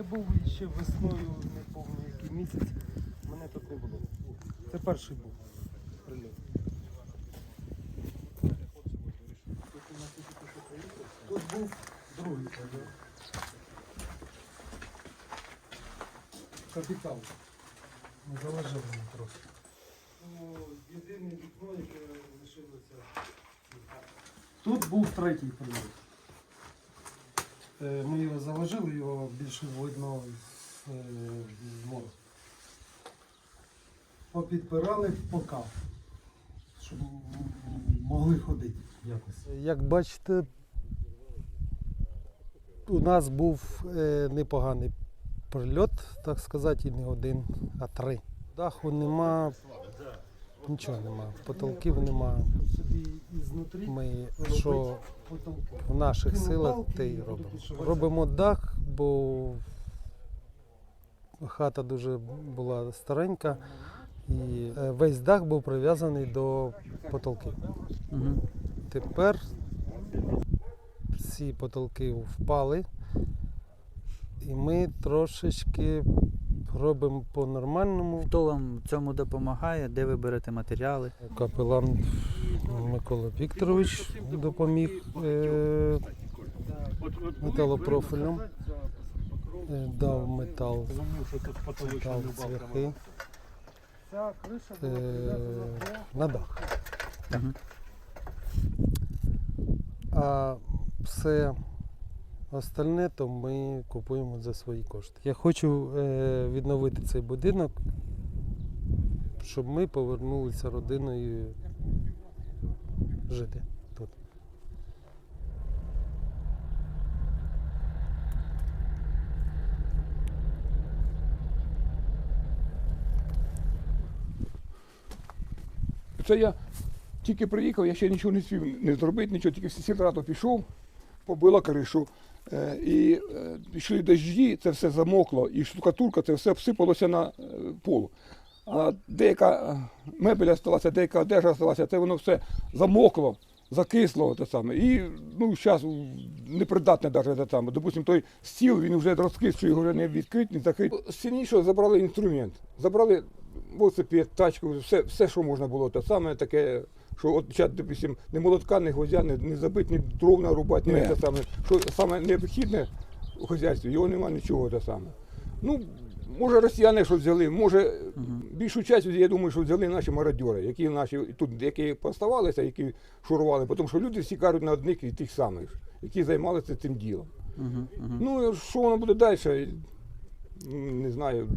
Це був ще весною, не пам'ятаю який місяць. Мене тут не було. Це перший був прильот. Тут був другий прильот. Капітал. Не заложили мені просто. Ну, єдине вікно, яке лишилося. Тут був третій прильот. Е, Ми його заложили, його більше видно з, е, з морозу. Попідпирали пока, щоб могли ходити якось. Як бачите, у нас був е, непоганий прильот, так сказати, і не один, а три. Даху нема, нічого нема, потолків нема. Ми що в наших силах те й робимо. Робимо дах, бо хата дуже була старенька, і е, весь дах був прив'язаний до потолків. Угу. Тепер всі потолки впали, і ми трошечки робимо по-нормальному. Хто вам в цьому допомагає? Де ви берете матеріали? Капелан Микола Вікторович допоміг е, металопрофілем, е, дав метал, метал цвяхи е, на дах. А все остальне то ми купуємо за свої кошти. Я хочу е, відновити цей будинок, щоб ми повернулися родиною жити тут. Це я тільки приїхав, я ще нічого не спів не зробити, нічого, тільки сільраду пішов, побила кришу. Е, і е, пішли дощі, це все замокло, і штукатурка, це все обсипалося на е, пол. А деяка мебель залишилася, деяка одежа залишилася, це воно все замокло, закисло. Те саме. І ну, зараз непридатне навіть те саме. Допустим, той стіл, він вже розкис, що його вже не відкрити, не закрити. Сильніше забрали інструмент. Забрали велосипед, тачку, все, все, що можна було, те саме таке, що от зараз, допустим, не молотка, не гвоздя, не, не забити, ні дров нарубати, ні те саме. Що саме необхідне у хазяйстві, його немає нічого те саме. Ну, може росіяни що взяли, може більшу частину, я думаю, що взяли наші мародьори, які наші тут, які поставалися, які шурували, тому що люди всі кажуть на одних і тих самих, які займалися цим ділом. Угу. Угу. Ну, що воно буде далі? Не знаю,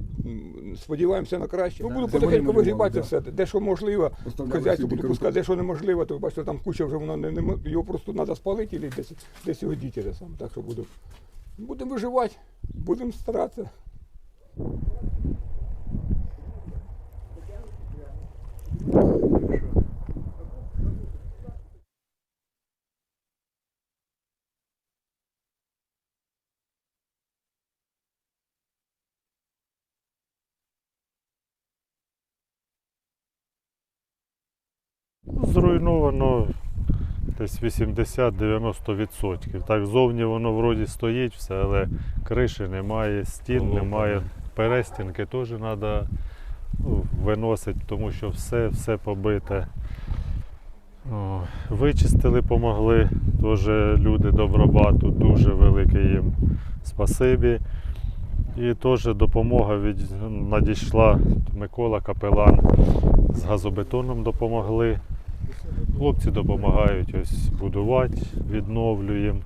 сподіваємося на краще. Ну, буду потихеньку вигрібати да. все. Де що можливо, хазяйство буду пускати, де що неможливо, то бачите, там куча вже воно не, не його просто треба спалити і десь, десь його діти сам. Так що буду. Будемо виживати, будемо старатися. Зруйновано десь 80-90%. Так зовні воно вроді стоїть все, але криші немає, стін немає, перестінки теж треба ну, виносити, тому що все, все побите. О, вичистили, помогли. Теж люди добробату, дуже велике їм спасибі. І теж допомога від, надійшла Микола Капелан з газобетоном допомогли. Хлопці допомагають ось будувати, відновлюємо.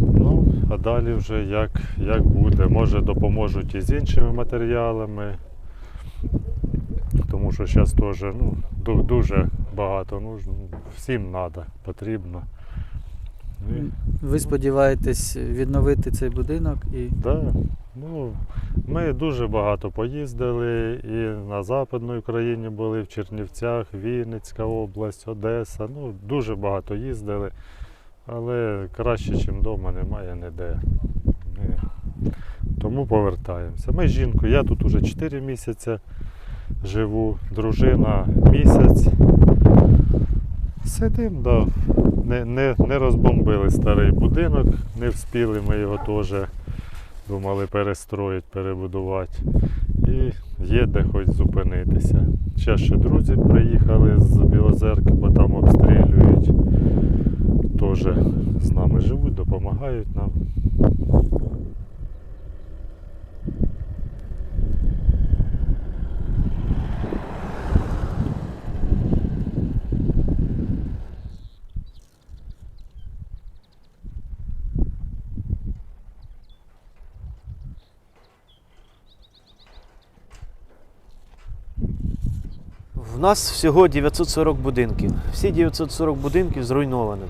Ну, а далі вже як, як буде. Може допоможуть і з іншими матеріалами. Тому що зараз теж ну, дуже багато нужно. Всім треба, потрібно. Ви сподіваєтесь відновити цей будинок і Да. Ну, ми дуже багато поїздили і на Западній Україні були, в Чернівцях, Вінницька область, Одеса. Ну, дуже багато їздили, але краще, ніж вдома, немає ніде. Ми... Тому повертаємося. Ми з жінкою, я тут уже 4 місяці живу, дружина місяць. Сидимо, да. Не, не, не розбомбили старий будинок, не встигли ми його теж думали перестроїти, перебудувати. І є де хоч зупинитися. Ще ще друзі приїхали з Білозерки, бо там обстрілюють. Теж з нами живуть, допомагають нам. В нас всього 940 будинків. Всі 940 будинків зруйновані.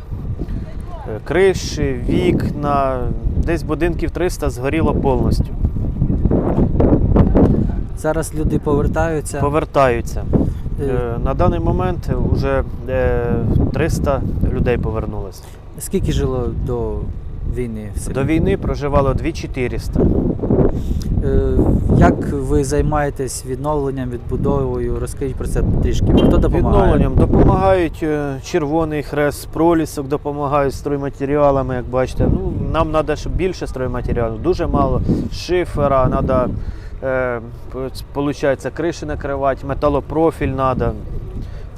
Е, Криші, вікна, десь будинків 300 згоріло повністю. Зараз люди повертаються. Повертаються. Е, Е, На даний момент вже 300 людей повернулося. Скільки жило до війни в селі? До війни проживало 2400. Е, Як ви займаєтесь відновленням, відбудовою? Розкажіть про це трішки. Хто допомагає? Відновленням допомагають е, Червоний Хрест, Пролісок допомагають стройматеріалами, як бачите. Ну, нам треба щоб більше стройматеріалів, дуже мало. Шифера, треба, е, криші накривати, металопрофіль треба.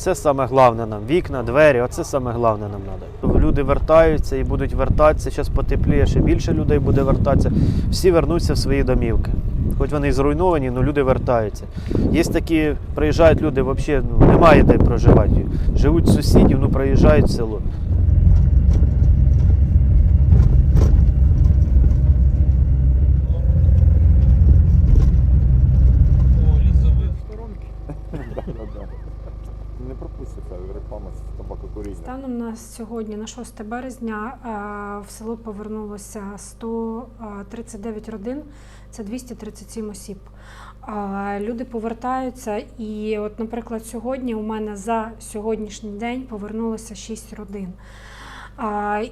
Це саме головне нам. Вікна, двері, оце саме головне нам треба. Люди вертаються і будуть вертатися. Зараз потепліє, ще більше людей буде вертатися. Всі вернуться в свої домівки. Хоч вони і зруйновані, але люди вертаються. Є такі, приїжджають люди, взагалі ну, немає де проживати. Живуть сусідів, ну приїжджають в село. Не пропуститься реклама з табакокуріння. Станом на сьогодні, на 6 березня, е, в село повернулося 139 родин, це 237 осіб. Е, Люди повертаються, і, от, наприклад, сьогодні у мене за сьогоднішній день повернулося 6 родин.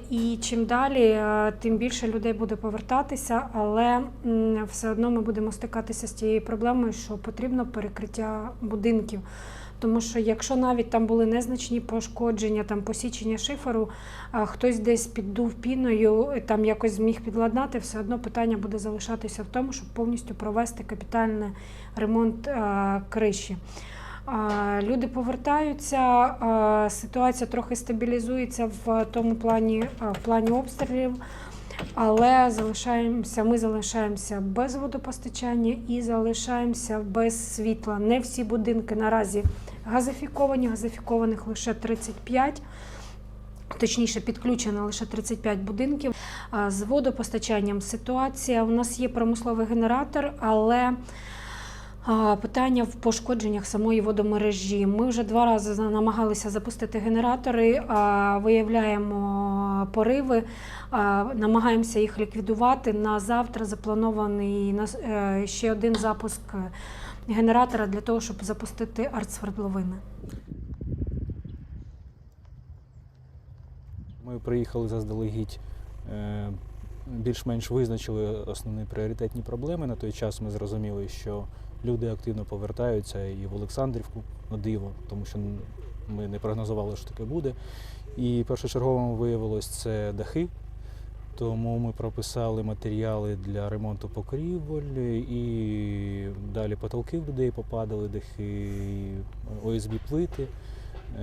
І чим далі, е, тим більше людей буде повертатися, але все одно ми будемо стикатися з тією проблемою, що потрібно перекриття будинків. Тому що якщо навіть там були незначні пошкодження, там посічення шиферу, а хтось десь піддув піною, там якось зміг підладнати, все одно питання буде залишатися в тому, щоб повністю провести капітальний ремонт е, криші. А, Люди повертаються, ситуація трохи стабілізується в тому плані, а, в плані обстрілів, але залишаємося, ми залишаємося без водопостачання і залишаємося без світла. Не всі будинки наразі газифіковані, газифікованих лише 35. Точніше, підключено лише 35 будинків. З водопостачанням ситуація. У нас є промисловий генератор, але Питання в пошкодженнях самої водомережі. Ми вже два рази намагалися запустити генератори, виявляємо пориви, намагаємося їх ліквідувати. На завтра запланований е, ще один запуск генератора для того, щоб запустити артсвердловини. Ми приїхали заздалегідь, е, більш-менш визначили основні пріоритетні проблеми. На той час ми зрозуміли, що люди активно повертаються і в Олександрівку на диво, тому що ми не прогнозували, що таке буде. І першочерговим виявилось це дахи. Тому ми прописали матеріали для ремонту покрівель і далі потолки в людей попадали, дахи, ОСБ плити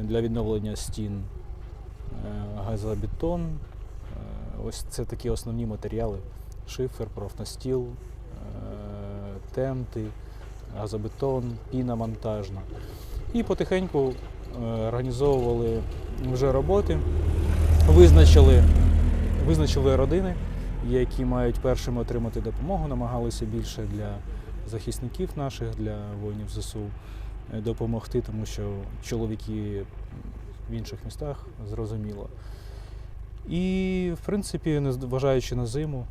для відновлення стін е, газобетон. Ось це такі основні матеріали: шифер, профнастіл, е, тенти, газобетон, піна монтажна. І потихеньку е, організовували вже роботи, визначили, визначили родини, які мають першими отримати допомогу, намагалися більше для захисників наших, для воїнів ЗСУ е, допомогти, тому що чоловіки в інших містах зрозуміло. І, в принципі, незважаючи на зиму,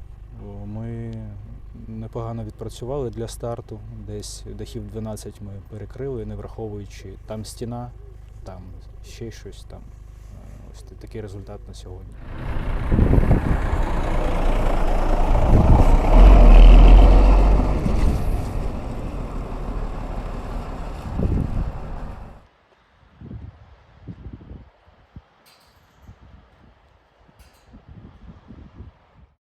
ми непогано відпрацювали для старту. Десь дахів 12 ми перекрили, не враховуючи там стіна, там ще щось там. Е, Ось такий результат на сьогодні.